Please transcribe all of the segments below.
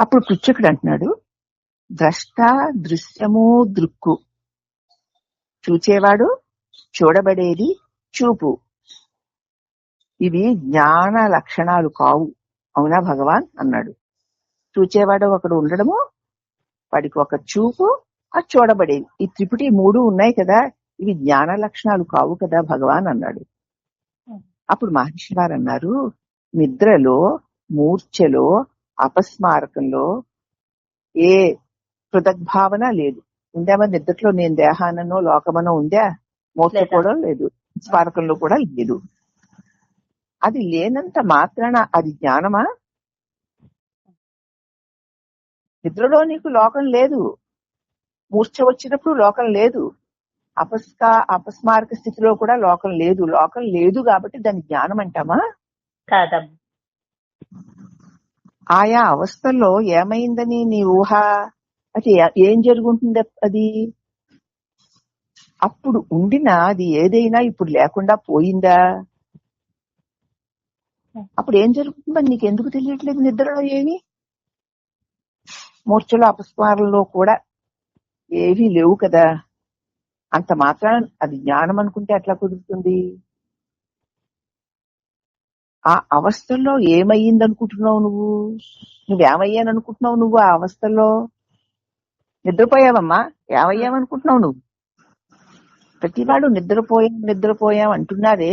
అప్పుడు పృచ్ఛకుడు అంటున్నాడు ద్రష్ట దృశ్యము దృక్కు. చూచేవాడు చూడబడేది చూపు. ఇవి జ్ఞాన లక్షణాలు కావు. అవునా భగవాన్? అన్నాడు. చూచేవాడు ఒకడు ఉండడము వాడికి ఒక చూపు ఆ చూడబడేది. ఈ త్రిపుటి మూడు ఉన్నాయి కదా ఇవి జ్ఞాన లక్షణాలు కావు కదా భగవాన్ అన్నాడు. అప్పుడు మహర్షి గారు అన్నారు నిద్రలో మూర్ఛలో అపస్మారకంలో ఏ కృతగ్భావన లేదు. ఉందా మరి నిద్రలో నేను దేహాననో లోకమనో ఉందా? లేదా. కూడా లేదు. స్మారకంలో కూడా లేదు. అది లేనంత మాత్రాన అది జ్ఞానమా? నిద్రలో నీకు లోకం లేదు. మూర్ఛ వచ్చినప్పుడు లోకం లేదు. అపస్క అపస్మారక స్థితిలో కూడా లోకం లేదు. లోకం లేదు కాబట్టి దాని జ్ఞానం అంటామా కాదమ్మా. ఆయా అవస్థల్లో ఏమైందని నీ ఊహ? అది ఏం జరుగుతుంది అది? అప్పుడు ఉండిన అది ఏదైనా ఇప్పుడు లేకుండా పోయిందా? అప్పుడు ఏం జరుగుతుందని నీకు ఎందుకు తెలియట్లేదు నిద్రలో ఏమి? మూర్ఛలో అపస్మారంలో కూడా ఏవీ లేవు కదా. అంత మాత్రం అది జ్ఞానం అనుకుంటే ఎట్లా కుదురుతుంది? ఆ అవస్థల్లో ఏమయ్యింది అనుకుంటున్నావు నువ్వు? నువ్వేమయ్యాను అనుకుంటున్నావు నువ్వు ఆ అవస్థల్లో? నిద్రపోయావమ్మా? ఏమయ్యావనుకుంటున్నావు నువ్వు? ప్రతివాడు నిద్రపోయాం నిద్రపోయాం అంటున్నారే.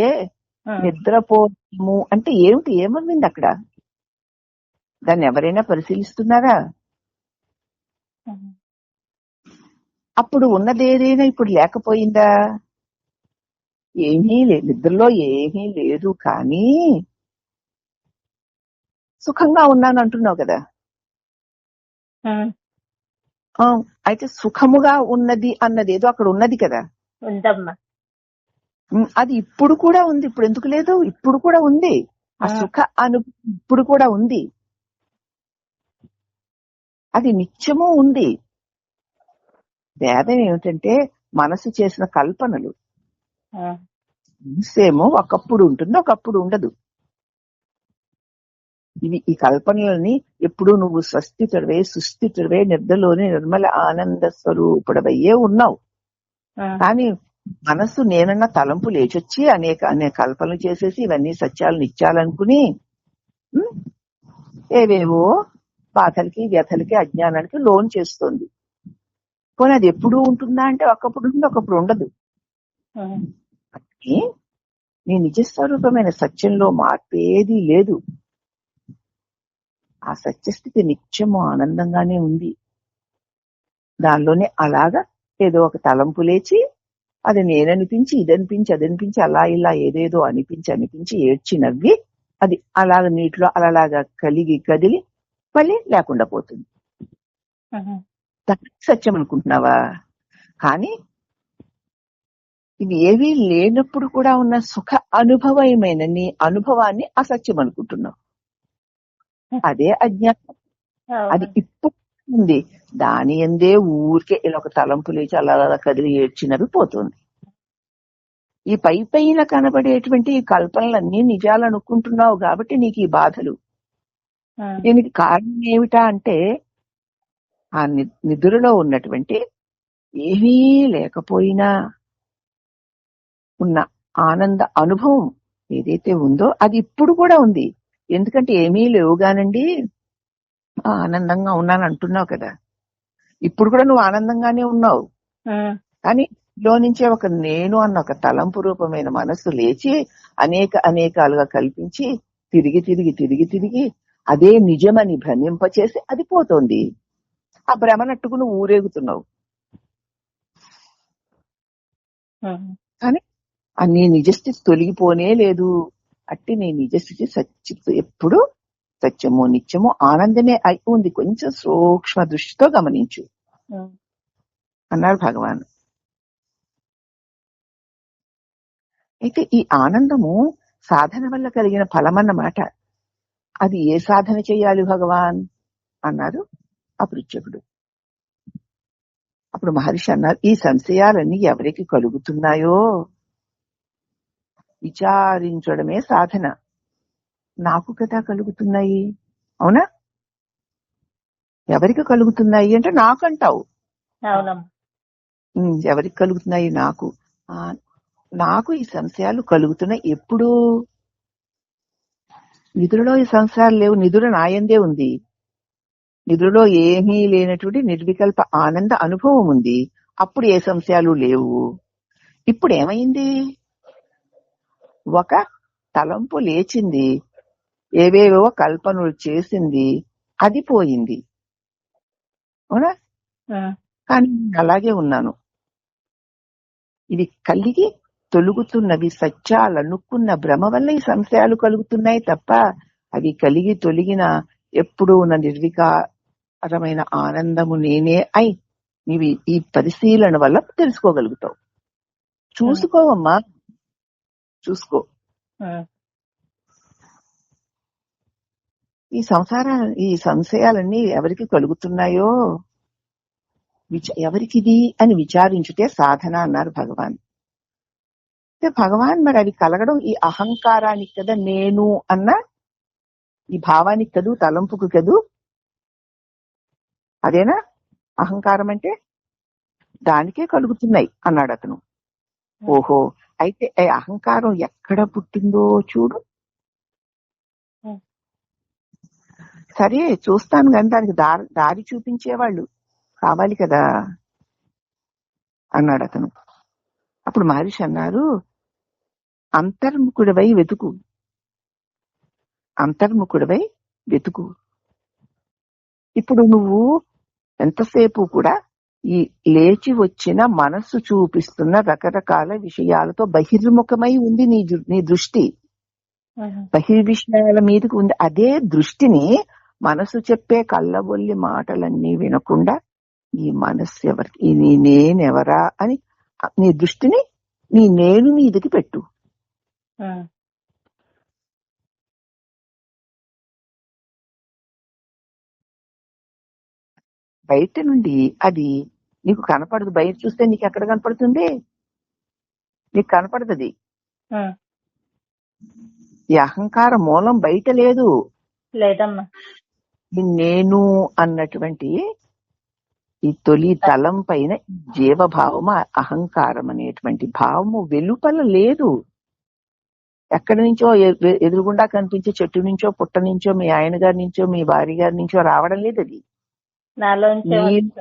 ఉమ్. నిద్రపోయాము అంటే ఏమిటి? ఏమనింది అక్కడ? దాన్ని ఎవరైనా పరిశీలిస్తున్నారా. అప్పుడు ఉన్నదేదైనా ఇప్పుడు లేకపోయిందా? ఏమీ లేదు నిద్రలో ఏమీ లేదు కానీ సుఖంగా ఉన్నాను అంటున్నావు కదా. అయితే సుఖముగా ఉన్నది అన్నది ఏదో అక్కడ ఉన్నది కదా. ఉందమ్మా. అది ఇప్పుడు కూడా ఉంది. ఇప్పుడు ఎందుకు లేదు? ఇప్పుడు కూడా ఉంది. ఆ. సుఖ అను ఇప్పుడు కూడా ఉంది. అది నిత్యము ఉంది. భేదం ఏమిటంటే మనసు చేసిన కల్పనలు. మనసేమో ఒకప్పుడు ఉంటుంది ఒకప్పుడు ఉండదు. ఇవి ఈ కల్పనలని ఎప్పుడు నువ్వు స్వస్థితుడవే సుస్థితుడవే నిద్రలోని నిర్మల ఆనంద స్వరూపుడవయ్యే ఉన్నావు. కానీ మనస్సు నేనన్న తలంపు లేచొచ్చి అనేక అనేక కల్పనలు చేసేసి ఇవన్నీ సత్యాలు నిత్యాలనుకుని ఉం, ఏవేవో బాధలకి వ్యథలకి అజ్ఞానానికి లోన్ చేస్తుంది పోనీ అది ఎప్పుడు ఉంటుందా అంటే ఒకప్పుడు ఉంటుంది ఒకప్పుడు ఉండదు. కానీ నీ నిజస్వరూపమైన సత్యంలో మార్పేది లేదు ఆ సత్యస్థితి నిత్యము ఆనందంగానే ఉంది. దానిలోనే అలాగా ఏదో ఒక తలంపు లేచి అది నేననిపించి ఇదనిపించి అదనిపించి అలా ఇలా ఏదేదో అనిపించి అనిపించి ఏడ్చి నవ్వి అది అలాగ నీటిలో అలాగా కలిగి కదిలి మళ్ళీ లేకుండా పోతుంది. సత్యం అనుకుంటున్నావా? కానీ ఇవి ఏవీ లేనప్పుడు కూడా ఉన్న సుఖ అనుభవమైన నీ అనుభవాన్ని అసత్యం అనుకుంటున్నావు. అదే అజ్ఞానం. అది. ఇప్పుడు ఉంది. దాని ఎందే ఊరికే ఇలా ఒక తలంపు లేచి అలా అలా కదిలి ఏడ్చినవి పోతుంది. ఈ పై పైన కనబడేటువంటి ఈ కల్పనలన్నీ నిజాలు అనుకుంటున్నావు కాబట్టి నీకు ఈ బాధలు. దీనికి కారణం ఏమిటా అంటే ఆ నిద్రలో ఉన్నటువంటి ఏమీ లేకపోయినా ఉన్న ఆనంద అనుభవం ఏదైతే ఉందో అది ఇప్పుడు కూడా ఉంది. ఎందుకంటే ఏమీ లేవుగానండి. ఆనందంగా ఉన్నాను అంటున్నావు కదా. ఇప్పుడు కూడా నువ్వు ఆనందంగానే ఉన్నావు. కానీ లో నుంచే ఒక నేను అన్న ఒక తలంపు రూపమైన మనస్సు లేచి అనేక అనేకాలుగా కల్పించి తిరిగి తిరిగి తిరిగి తిరిగి అదే నిజమని భ్రమింపచేసి అది పోతోంది. ఆ భ్రమనట్టుకు నువ్వు ఊరేగుతున్నావు. కానీ ఆ నీ నిజస్థితి తొలగిపోనే లేదు. అట్టి నీ నిజస్థితి సత్య ఎప్పుడు సత్యము నిత్యము ఆనందమే అయి ఉంది. కొంచెం సూక్ష్మ దృష్టితో గమనించు. ఉమ్. అన్నారు భగవాన్. అయితే ఈ ఆనందము సాధన వల్ల కలిగిన ఫలమన్నమాట. అది ఏ సాధన చేయాలి భగవాన్? అన్నారు అపృచ్ఛకుడు. అప్పుడు మహర్షి అన్నారు ఈ సంశయాలన్నీ ఎవరికి కలుగుతున్నాయో? విచారించడమే సాధన. నాకు కదా కలుగుతున్నాయి. అవునా? ఎవరికి కలుగుతున్నాయి అంటే నాకు అంటావు అవునమ్మా. ఉమ్, ఎవరికి కలుగుతున్నాయి? నాకు. నాకు ఈ సంశయాలు కలుగుతున్నాయి ఎప్పుడు. నిధులలో ఈ సంశయాలు లేవు. నిధుల నాయందే ఉంది. నిధులలో ఏమీ లేనటువంటి నిర్వికల్ప ఆనంద అనుభవం ఉంది. అప్పుడు ఏ సంశయాలు లేవు. ఇప్పుడు ఏమైంది? ఒక తలంపు లేచింది. ఏవేవో కల్పనలు చేసింది. అది పోయింది. అవునా? కానీ నేను అలాగే ఉన్నాను. ఇవి కలిగి తొలుగుతున్నవి సత్యాలనుకున్న భ్రమ వల్ల ఈ సంశయాలు కలుగుతున్నాయి తప్ప అవి కలిగి తొలగిన ఎప్పుడూ ఉన్న నిర్వికారమైన ఆనందము నేనే అయి నీవి ఈ పరిశీలన వల్ల తెలుసుకోగలుగుతావు. చూసుకోవమ్మా. చూసుకో. ఈ సంసార ఈ సంశయాలన్నీ ఎవరికి కలుగుతున్నాయో? విచ- ఎవరికిది అని విచారించుటే సాధన అన్నారు భగవాన్. అంటే భగవాన్ మరి అవి కలగడం ఈ అహంకారానికి కదా నేను అన్న ఈ భావానికి కదూ తలంపుకు కదూ? అదేనా? అహంకారం అంటే దానికే కలుగుతున్నాయి అన్నాడు అతను. ఓహో! అయితే అహంకారం ఎక్కడ పుట్టిందో చూడు. సరే చూస్తాను కానీ దానికి దారి దారి చూపించేవాళ్ళు కావాలి కదా అన్నాడు అతను. అప్పుడు మహర్షి అన్నారు అంతర్ముఖుడివై వెతుకు. అంతర్ముఖుడివై వెతుకు. ఇప్పుడు నువ్వు ఎంతసేపు కూడా ఈ లేచి వచ్చిన మనస్సు చూపిస్తున్న రకరకాల విషయాలతో బహిర్ముఖమై ఉంది నీ నీ దృష్టి. బహిర్విషయాల మీదకి ఉంది. అదే దృష్టిని మనసు చెప్పే కళ్ళబొల్లి మాటలన్నీ వినకుండా ఈ మనస్సు ఎవరికి నీ నేనెవరా అని నీ దృష్టిని నీ నేను మీదకి పెట్టు. బయట నుండి అది నీకు కనపడదు. బయట చూస్తే నీకు ఎక్కడ కనపడుతుంది? నీకు ఉమ్. ఈ అహంకార మూలం బయట లేదు. లేదమ్మా. నేను అన్నటువంటి ఈ తొలి తలం పైన జీవభావము అహంకారం అనేటువంటి భావము వెలుపల లేదు. ఎక్కడి నుంచో ఎదురుగుండా కనిపించే చెట్టు నుంచో పుట్ట నుంచో మీ ఆయన గారి నుంచో మీ భార్య గారి నుంచో రావడం లేదు అది. నీ-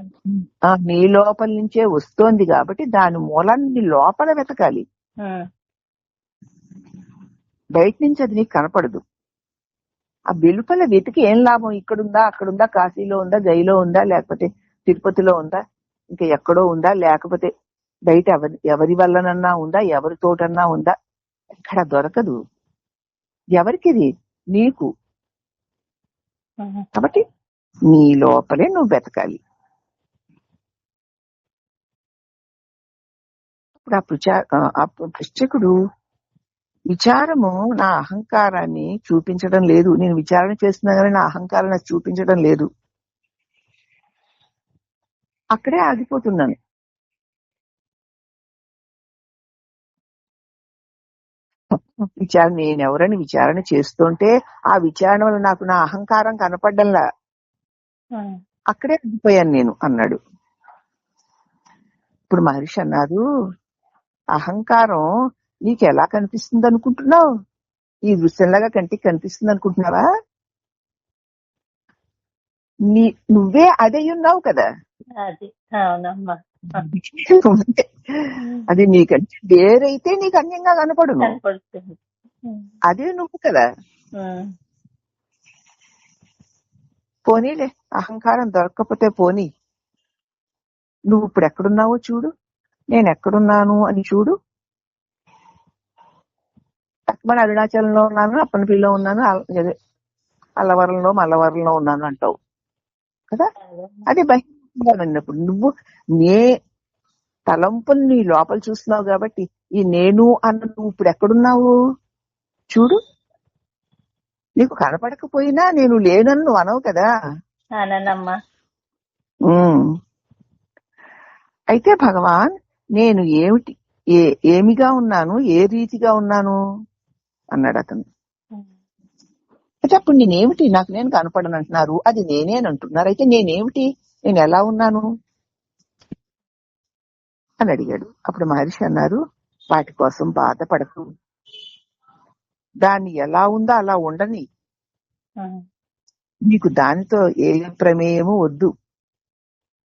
లోపల నుంచే వస్తోంది కాబట్టి దాని మూలాన్ని లోపల వెతకాలి. బయట నుంచి అది నీకు కనపడదు. ఆ వెలుపల వెతికి ఏం లాభం? ఇక్కడుందా అక్కడుందా కాశీలో ఉందా గైలో ఉందా లేకపోతే తిరుపతిలో ఉందా ఇంకా ఎక్కడో ఉందా లేకపోతే బయట ఎవరి ఎవరి వల్లనన్నా ఉందా ఎవరి తోటన్నా ఉందా? ఎక్కడ దొరకదు. ఎవరికిది? నీకు. కాబట్టి నీ లోపలే నువ్వు వెతకాలి ఇప్పుడు ఆ ప్రచా ఆ విచారము నా అహంకారాన్ని చూపించడం లేదు. నేను విచారణ చేస్తున్నా కానీ నా అహంకారం నాకు చూపించడం లేదు. అక్కడే ఆగిపోతున్నాను. విచారణ నేనెవరని విచారణ చేస్తుంటే ఆ విచారణ వల్ల నాకు నా అహంకారం కనపడ్డంలా. అక్కడే ఆగిపోయాను నేను అన్నాడు. ఇప్పుడు మహర్షి అన్నారు అహంకారం నీకు ఎలా కనిపిస్తుంది అనుకుంటున్నావు ఈ దృశ్యంలాగా కంటికి కనిపిస్తుంది అనుకుంటున్నావా నీ నువ్వే అదే ఉన్నావు కదా అది నీకంటే వేరైతే నీకు అన్యంగా కనపడును. ఉమ్, అదే నువ్వు కదా. పోనీలే అహంకారం దొరకకపోతే పోనీ. నువ్వు ఇప్పుడు ఎక్కడున్నావో చూడు నేను ఎక్కడున్నాను అని చూడు. మన అరుణాచలంలో ఉన్నాను అప్పనపిల్లో ఉన్నాను అల్లవరంలో మల్లవరంలో ఉన్నాను అంటావు. కదా? అది బహిరంగంగా నువ్వు నే తలంపులు నీ లోపల చూస్తున్నావు కాబట్టి ఈ నేను అన్న నువ్వు ఇప్పుడు ఎక్కడున్నావు చూడు. నీకు కనపడకపోయినా నేను లేనని నువ్వు అనవు కదా. అయితే భగవాన్ నేను ఏమిటి ఏ ఏమిగా ఉన్నాను ఏ రీతిగా ఉన్నాను? అన్నాడు అతను. అయితే అప్పుడు నేనేమిటి నాకు నేను కనపడను అంటున్నారు అది నేనే అని అంటున్నారు. అయితే నేనేమిటి నేను ఎలా ఉన్నాను? అని అడిగాడు. అప్పుడు మహర్షి అన్నారు వాటి కోసం బాధపడకు. దాన్ని ఎలా ఉందో అలా ఉండని. నీకు దానితో ఏ ప్రమేయము వద్దు.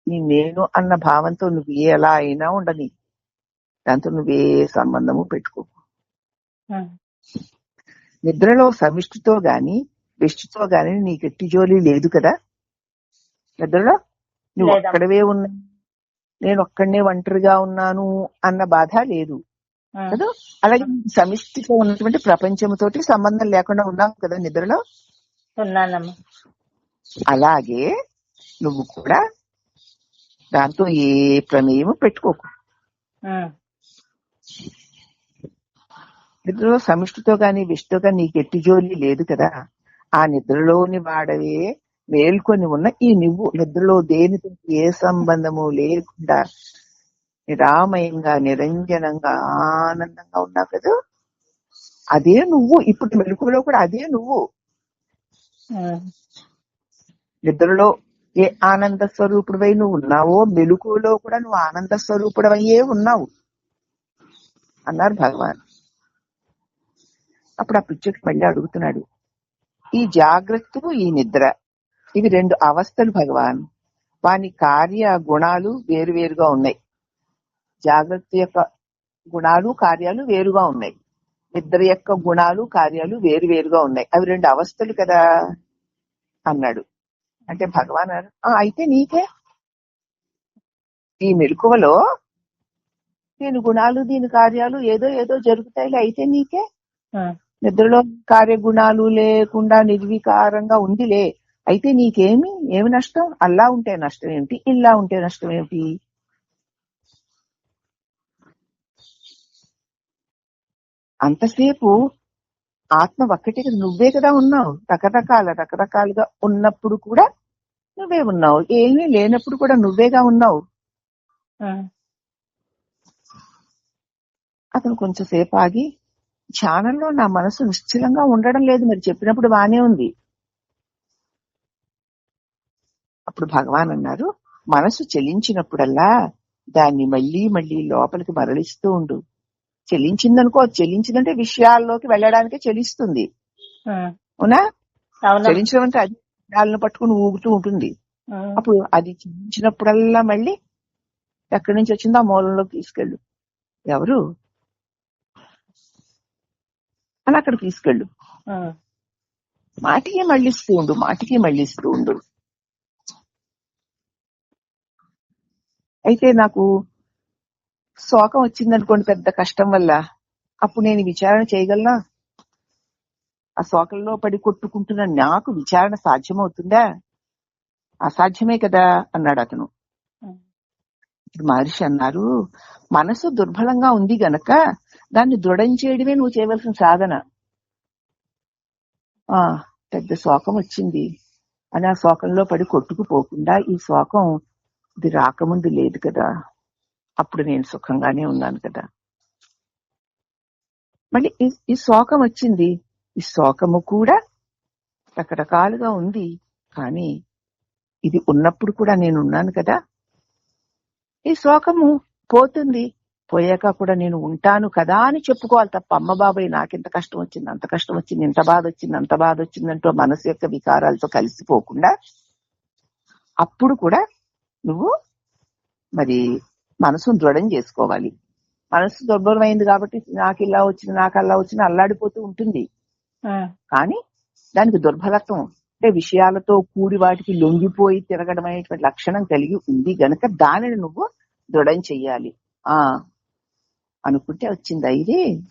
నీ నేను అన్న భావంతో నువ్వు ఎలా అయినా ఉండని. దాంతో నువ్వే సంబంధము పెట్టుకో. నిద్రలో సమిష్టితో గాని విష్టితో గాని నీకు ఎట్టి జోలి లేదు కదా? నిద్రలో? నువ్వు. ఒక్కడవే ఉన్నా నేను ఒక్కడనే ఒంటరిగా ఉన్నాను అన్న బాధ లేదు. కదా? అలాగే సమిష్టితో ఉన్నటువంటి ప్రపంచంతోటి సంబంధం లేకుండా ఉన్నావు కదా నిద్రలో? ఉన్నానమ్మా. అలాగే నువ్వు కూడా దాంతో ఏ ప్రమేయము పెట్టుకోకు. నిద్రలో సమిష్టితో గాని విష్టితో గాని నీకు ఎట్టి జోలి లేదు కదా? ఆ నిద్రలోని వాడవే మేల్కొని ఉన్న ఈ నువ్వు. నిద్రలో దేనితో ఏ సంబంధము లేకుండా నిరామయంగా నిరంజనంగా ఆనందంగా ఉన్నావు కదా? అదే నువ్వు. ఇప్పుడు మెలకువలో కూడా అదే నువ్వు. నిద్రలో ఏ ఆనంద స్వరూపుడివై నువ్వు ఉన్నావో మెలకువలో కూడా నువ్వు ఆనంద స్వరూపుడవయ్యే ఉన్నావు అన్నారు భగవాన్. అప్పుడు ఆ పిచ్చుకి మళ్ళీ అడుగుతున్నాడు ఈ జాగ్రత్త ఈ నిద్ర ఇవి రెండు అవస్థలు భగవాన్. వాని కార్య గుణాలు వేరువేరుగా ఉన్నాయి. జాగ్రత్త యొక్క గుణాలు కార్యాలు వేరుగా ఉన్నాయి. నిద్ర యొక్క గుణాలు కార్యాలు వేరువేరుగా ఉన్నాయి. అవి రెండు అవస్థలు కదా అన్నాడు. అంటే భగవాన్ అన్నారు, "ఆ, అయితే నీకే ఈ మెలకువలో దీని గుణాలు దీని కార్యాలు ఏదో ఏదో జరుగుతాయి అయితే నీకే నిద్రలో కార్యగుణాలు లేకుండా నిర్వికారంగా ఉందిలే. అయితే నీకేమి? ఏమి నష్టం? అల్లా ఉంటే నష్టం ఏమిటి? ఇలా ఉంటే నష్టం ఏమిటి? అంతసేపు ఆత్మ ఒక్కటే నువ్వే కదా ఉన్నావు. రకరకాల రకరకాలుగా ఉన్నప్పుడు కూడా నువ్వే ఉన్నావు. ఏమీ లేనప్పుడు కూడా నువ్వేగా ఉన్నావు. అతను కొంచెం సేపు ఆగి ధ్యానంలో నా మనసు నిశ్చలంగా ఉండడం లేదు. మరి చెప్పినప్పుడు బానే ఉంది. అప్పుడు భగవాన్ అన్నారు మనసు చెలించినప్పుడల్లా దాన్ని మళ్ళీ మళ్ళీ లోపలికి మరలిస్తూ ఉండు. చెలించిందనుకో చెలించిందంటే విషయాల్లోకి వెళ్ళడానికే చెలిస్తుంది. ఉమ్, అవునా? చెలించడం అంటే అది విషయాలను పట్టుకుని ఊగుతూ ఉంటుంది. అప్పుడు అది చెలించినప్పుడల్లా మళ్ళీ ఎక్కడి నుంచి వచ్చిందో ఆ మూలంలోకి తీసుకెళ్ళు. ఎవరు? అని అక్కడ తీసుకెళ్ళు. మాటికి మళ్ళిస్తూ ఉండు మాటికి మళ్ళిస్తూ ఉండు. అయితే నాకు శోకం వచ్చిందనుకోండి పెద్ద కష్టం వల్ల. అప్పుడు నేను విచారణ చేయగలనా? ఆ శోకంలో పడి కొట్టుకుంటున్న నాకు విచారణ సాధ్యమవుతుందా? అసాధ్యమే కదా అన్నాడు అతను. మహర్షి అన్నారు మనసు దుర్బలంగా ఉంది గనక దాన్ని దృఢం చేయడమే నువ్వు చేయవలసిన సాధన. ఆ పెద్ద శోకం వచ్చింది. అని ఆ శోకంలో పడి కొట్టుకుపోకుండా ఈ శోకం ఇది రాకముందు లేదు కదా. అప్పుడు నేను సుఖంగానే ఉన్నాను కదా. మళ్ళీ ఈ శోకం వచ్చింది. ఈ శోకము కూడా రకరకాలుగా ఉంది. కానీ ఇది ఉన్నప్పుడు కూడా నేను ఉన్నాను కదా. ఈ శోకము పోతుంది. పోయాక కూడా నేను ఉంటాను కదా అని చెప్పుకోవాలి తప్ప అమ్మ బాబాయ్ నాకెంత కష్టం వచ్చింది అంత కష్టం వచ్చింది ఇంత బాధ వచ్చింది అంత బాధ వచ్చిందంటూ మనసు యొక్క వికారాలతో కలిసిపోకుండా అప్పుడు కూడా నువ్వు మరి మనసును దృఢం చేసుకోవాలి. మనసు దుర్బలమైంది కాబట్టి నాకు ఇలా వచ్చింది నాకు అలా వచ్చింది అల్లాడిపోతూ ఉంటుంది. కానీ దానికి దుర్బలత్వం అంటే విషయాలతో కూడి వాటికి లొంగిపోయి తిరగడం అనేటువంటి లక్షణం కలిగి ఉంది గనక దానిని నువ్వు దృఢం చెయ్యాలి. ఆ. అనుకుంటే వచ్చింది ఇది?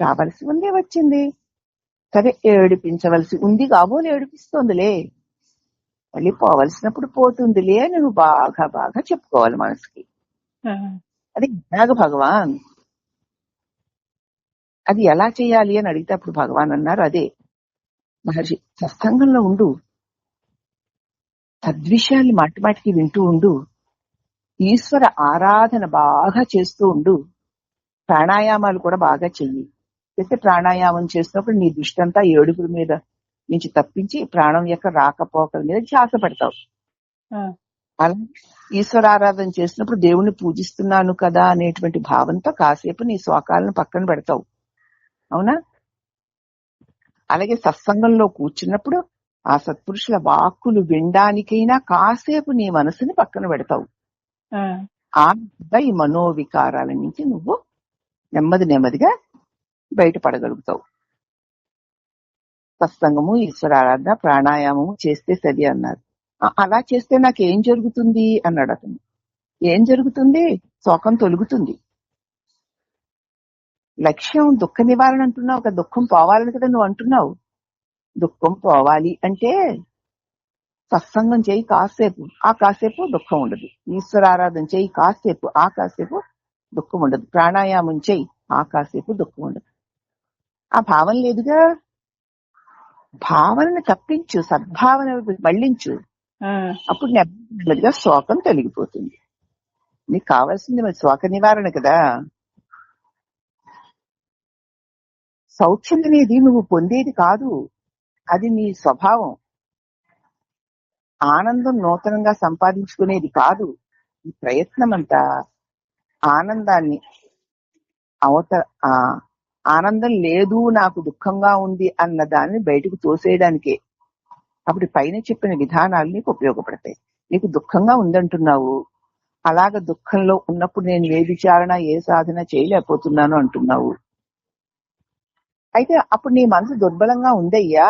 రావలసి ఉందే వచ్చింది. సరే ఏడిపించవలసి ఉంది కాబోలు ఏడిపిస్తోందిలే. మళ్ళీ పోవలసినప్పుడు పోతుందిలే అని నువ్వు బాగా బాగా చెప్పుకోవాలి మనసుకి. అది జ్ఞాగ భగవాన్? అది ఎలా చేయాలి అని అడిగితే అప్పుడు భగవాన్ అన్నారు అదే. మహర్షి సత్సంగంలో ఉండు. సద్విషయాల్ని మాటి మాటికి వింటూ ఉండు. ఈశ్వర ఆరాధన బాగా చేస్తూ ఉండు. ప్రాణాయామాలు కూడా బాగా చెయ్యి. అయితే ప్రాణాయామం చేసినప్పుడు నీ దృష్టి అంతా ఏడుపుల మీద నుంచి తప్పించి ప్రాణం యొక్క రాకపోకల మీద ధ్యాస పెడతావు. అలా ఈశ్వర ఆరాధన చేసినప్పుడు దేవుణ్ణి పూజిస్తున్నాను కదా అనేటువంటి భావంతో కాసేపు నీ శోకాలను పక్కన పెడతావు. అవునా? అలాగే సత్సంగంలో కూర్చున్నప్పుడు ఆ సత్పురుషుల వాక్కులు వినడానికైనా కాసేపు నీ మనసుని పక్కన పెడతావు. ఆ. ఈ మనోవికారాల నుంచి నువ్వు నెమ్మది నెమ్మదిగా బయటపడగలుగుతావు. సత్సంగము ఈశ్వరారాధన ప్రాణాయామము చేస్తే సరి అన్నారు. "ఆ- అలా చేస్తే నాకు ఏం జరుగుతుంది? అన్నాడు అతను. ఏం జరుగుతుంది? శోకం తొలుగుతుంది. లక్ష్యం దుఃఖ నివారణ అంటున్నావు కదా దుఃఖం పోవాలని కదా నువ్వు అంటున్నావు. దుఃఖం పోవాలి అంటే సత్సంగం చేయి కాసేపు ఆ కాసేపు దుఃఖం ఉండదు. ఈశ్వరారాధన చేయి కాసేపు ఆ కాసేపు దుఃఖం ఉండదు. ప్రాణాయామం చేయి ఆ కాసేపు దుఃఖం ఉండదు. ఆ భావన లేదుగా? భావనను తప్పించు సద్భావన మళ్ళించు అప్పుడు నెమ్మదిగా శోకం తొలగిపోతుంది. నీకు కావాల్సింది మరి శోక నివారణ కదా. సౌఖ్యం అనేది నువ్వు పొందేది కాదు. అది నీ స్వభావం. ఆనందం నూతనంగా సంపాదించుకునేది కాదు. ఈ ప్రయత్నం అంతా ఆనందాన్ని అవత ఆనందం లేదు నాకు దుఃఖంగా ఉంది అన్న దాన్ని బయటకు తోసేయడానికే. అప్పుడు పైన చెప్పిన విధానాలు నీకు ఉపయోగపడతాయి. నీకు దుఃఖంగా ఉందంటున్నావు. అలాగ దుఃఖంలో ఉన్నప్పుడు నేను ఏ విచారణ ఏ సాధన చేయలేకపోతున్నాను అంటున్నావు. అయితే అప్పుడు నీ మనసు దుర్బలంగా ఉందయ్యా.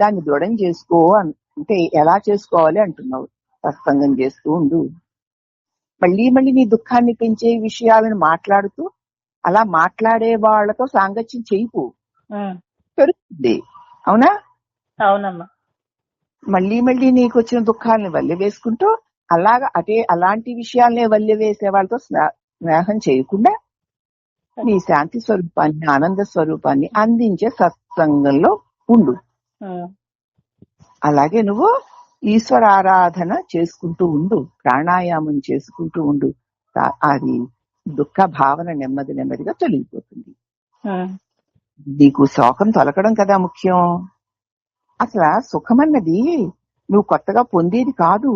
దాన్ని దృఢం చేసుకో అంటే ఎలా చేసుకోవాలి అంటున్నావు. సత్సంగం చేస్తూ ఉండు. మళ్ళీ మళ్ళీ నీ దుఃఖాన్ని పెంచే విషయాలను మాట్లాడుతూ అలా మాట్లాడే వాళ్ళతో సాంగత్యం చేయకు పెరుగుతుంది అవునా? అవునమ్మా. మళ్ళీ మళ్ళీ నీకు వచ్చిన దుఃఖాలను వల్లె వేసుకుంటూ అలాగా అటే అలాంటి విషయాలనే వల్లె వేసే వాళ్ళతో స్నే- స్నేహం చేయకుండా నీ శాంతి స్వరూపాన్ని ఆనంద స్వరూపాన్ని అందించే సత్సంగంలో ఉండు. అలాగే నువ్వు ఈశ్వర ఆరాధన చేసుకుంటూ ఉండు ప్రాణాయామం చేసుకుంటూ ఉండు. అది దుఃఖ భావన నెమ్మది నెమ్మదిగా తొలగిపోతుంది. నీకు శోకం తొలకడం కదా ముఖ్యం. అసలు సుఖమన్నది నువ్వు కొత్తగా పొందేది కాదు.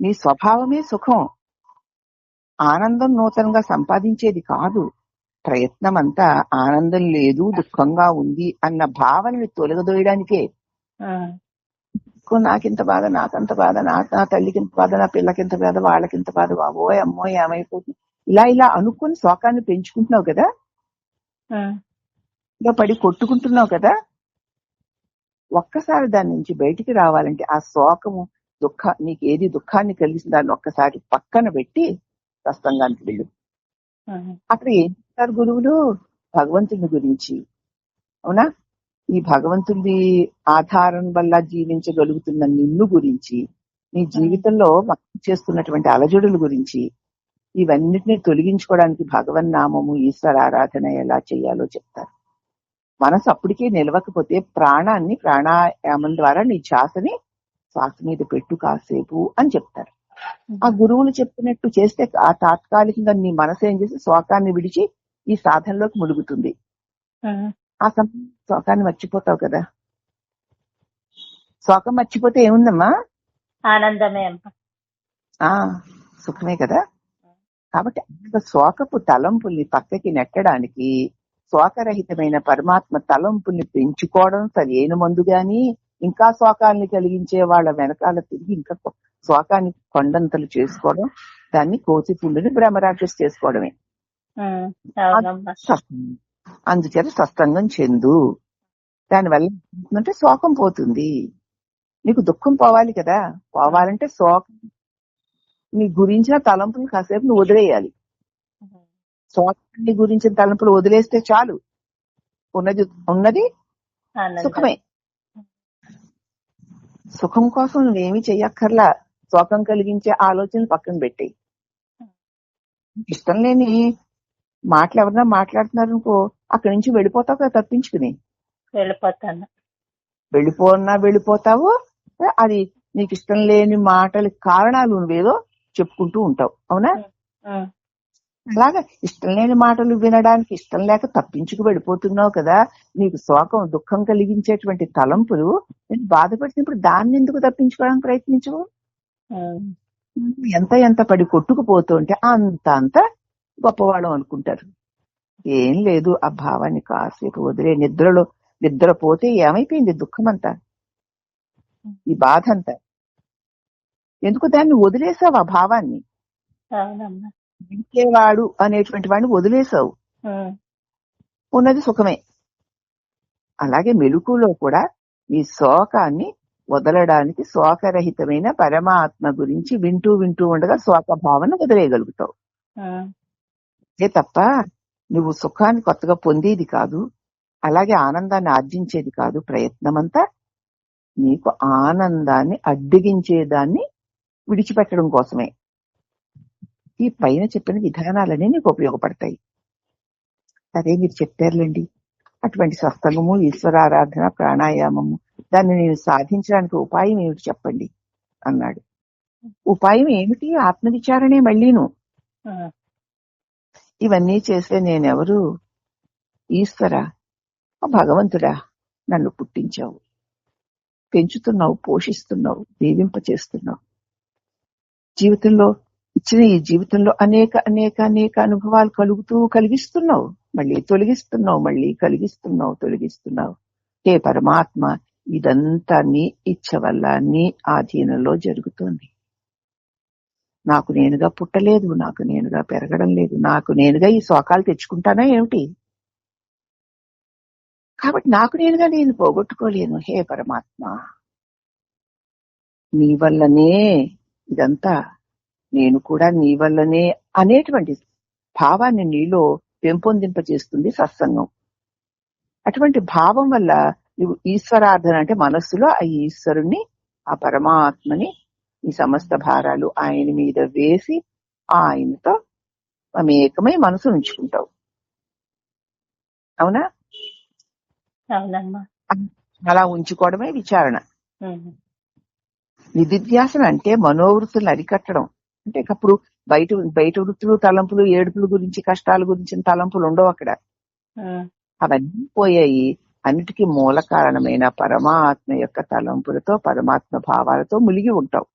నీ స్వభావమే సుఖం. ఆనందం నూతనంగా సంపాదించేది కాదు. ప్రయత్నం అంతా ఆనందం లేదు దుఃఖంగా ఉంది అన్న భావనని తొలగదోయడానికే. ఉమ్, "కో నాకింత బాధ నాకంత బాధ నా నా తల్లికి ఇంత బాధ నా పిల్లకింత బాధ వాళ్ళకింత బాధ బాబోయ్ అమ్మో ఏమైపోతుంది? ఇలా ఇలా అనుకుని శోకాన్ని పెంచుకుంటున్నావు కదా? ఇలా పడి కొట్టుకుంటున్నావు కదా? ఒక్కసారి దాని నుంచి బయటికి రావాలంటే ఆ శోకము దుఃఖ నీకు ఏది దుఃఖాన్ని కలిగిసిన దాన్ని ఒక్కసారి పక్కన పెట్టి సత్సంగానికి వెళ్ళు. అక్కడ ఏం చెప్తారు గురువులు? భగవంతుని గురించి. అవునా? ఈ భగవంతుడి ఆధారం వల్ల జీవించగలుగుతున్న నిన్ను గురించి నీ జీవితంలో చేస్తున్నటువంటి అలజడుల గురించి ఇవన్నిటిని తొలగించుకోవడానికి భగవన్ నామము ఈశ్వర ఆరాధన ఎలా చేయాలో చెప్తారు. మనసు అప్పటికే నిలవకపోతే ప్రాణాన్ని ప్రాణాయామం ద్వారా నీ శ్వాసని శ్వాస మీద పెట్టు కాసేపు అని చెప్తారు. ఆ గురువులు చెప్పినట్టు చేస్తే ఆ తాత్కాలికంగా నీ మనసు ఏం చేసి శోకాన్ని విడిచి ఈ సాధనలోకి ములుగుతుంది. ఆ. సమయం శోకాన్ని మర్చిపోతావు కదా. శోకం మర్చిపోతే ఏముందమ్మా? ఆనందమే ఆ సుఖమే కదా. కాబట్టి శోకపు తలంపుల్ని పక్కకి నెట్టడానికి శోకరహితమైన పరమాత్మ తలంపుల్ని పెంచుకోవడం సరైన మందు గాని ఇంకా శోకాల్ని కలిగించే వాళ్ళ వెనకాల తిరిగి ఇంకా శోకాన్ని కొండంతలు చేసుకోవడం దాన్ని కోసి పుండుని భ్రమరాక్షస్ చేసుకోవడమే. అందుచేత సత్సంగం చెందు. దానివల్ల అంటే శోకం పోతుంది. నీకు దుఃఖం పోవాలి కదా. పోవాలంటే శోకం. నీ గురించిన తలంపులు కాసేపు నువ్వు వదిలేయాలి. శోకాన్ని గురించిన తలంపులు వదిలేస్తే చాలు. ఉన్నది ఉన్నది సుఖమే. సుఖం కోసం నువ్వేమీ చెయ్యక్కర్లా. శోకం కలిగించే ఆలోచనలు పక్కన పెట్టేయి. ఇష్టం లేని మాటలు ఎవరన్నా మాట్లాడుతున్నారు అనుకో అక్కడి నుంచి వెళ్ళిపోతావు కదా తప్పించుకుని. వెళ్ళిపోతాను. వెళ్ళిపోన్నా వెళ్ళిపోతావు. అది నీకు ఇష్టం లేని మాటల కారణాలు నువ్వేదో చెప్పుకుంటూ ఉంటావు. అవునా? అలాగా ఇష్టం లేని మాటలు వినడానికి ఇష్టం లేక తప్పించుకు వెళ్ళిపోతున్నావు కదా నీకు శోకం దుఃఖం కలిగించేటువంటి తలంపులు నేను బాధపడినప్పుడు దాన్ని ఎందుకు తప్పించుకోవడానికి ప్రయత్నించవు? ఎంత ఎంత పడి కొట్టుకుపోతుంటే అంత అంత గొప్పవాళ్ళం అనుకుంటారు. ఏం లేదు ఆ భావాన్ని కాసేపు వదిలే నిద్రలో నిద్రపోతే ఏమైపోయింది దుఃఖం అంతా ఈ బాధ అంతా ఎందుకు దాన్ని వదిలేసావు ఆ భావాన్ని? వింటేవాడు అనేటువంటి వాడిని వదిలేసావు ఉమ్, ఉన్నది సుఖమే. అలాగే మెలుకులో కూడా ఈ శోకాన్ని వదలడానికి శోకరహితమైన పరమాత్మ గురించి వింటూ వింటూ ఉండగా శోక భావన వదిలేయగలుగుతావు. అదే తప్ప నువ్వు సుఖాన్ని కొత్తగా పొందేది కాదు అలాగే ఆనందాన్ని ఆర్జించేది కాదు. ప్రయత్నమంతా నీకు ఆనందాన్ని అడ్డగించేదాన్ని విడిచిపెట్టడం కోసమే. ఈ పైన చెప్పిన విధానాలన్నీ నీకు ఉపయోగపడతాయి. అదే మీరు చెప్పారులేండి. అటువంటి సత్సంగము ఈశ్వరారాధన ప్రాణాయామము దాన్ని నేను సాధించడానికి ఉపాయం ఏమిటి చెప్పండి? అన్నాడు. ఉపాయం ఏమిటి? ఆత్మవిచారణే మళ్ళీను. ఇవన్నీ చేసే నేనెవరు? ఈశ్వర భగవంతుడా నన్ను పుట్టించావు. పెంచుతున్నావు పోషిస్తున్నావు దీవింప చేస్తున్నావు జీవితంలో ఇచ్చిన ఈ జీవితంలో అనేక అనేక అనేక అనుభవాలు కలుగుతూ కలిగిస్తున్నావు. మళ్ళీ తొలగిస్తున్నావు మళ్ళీ కలిగిస్తున్నావు తొలగిస్తున్నావు. హే పరమాత్మ ఇదంతా నీ ఇచ్చ వల్ల నీ ఆధీనంలో జరుగుతోంది. నాకు నేనుగా పుట్టలేదు నాకు నేనుగా పెరగడం లేదు నాకు నేనుగా ఈ శోకాలు తెచ్చుకుంటానా ఏమిటి? కాబట్టి నాకు నేనుగా నేను పోగొట్టుకోలేను హే పరమాత్మ. నీ వల్లనే ఇదంతా నేను కూడా నీ వల్లనే అనేటువంటి భావాన్ని నీలో పెంపొందింపజేస్తుంది సత్సంగం. అటువంటి భావం వల్ల నువ్వు ఈశ్వరార్థన అంటే మనస్సులో ఆ ఈశ్వరుణ్ణి ఆ పరమాత్మని ఈ సమస్త భారాలు ఆయన మీద వేసి ఆయనతో మమేకమై మనసు ఉంచుకుంటావు. అవునా? అవునమ్మా. అలా ఉంచుకోవడమే విచారణ. నిధిధ్యాసన అంటే మనోవృత్తులను అరికట్టడం. అంటే అప్పుడు బయట బయట వృత్తులు తలంపులు ఏడుపుల గురించి కష్టాల గురించిన తలంపులు ఉండవు అక్కడ. అవన్నీ పోయాయి. అన్నిటికీ మూల కారణమైన పరమాత్మ యొక్క తలంపులతో పరమాత్మ భావాలతో మునిగి ఉంటావు.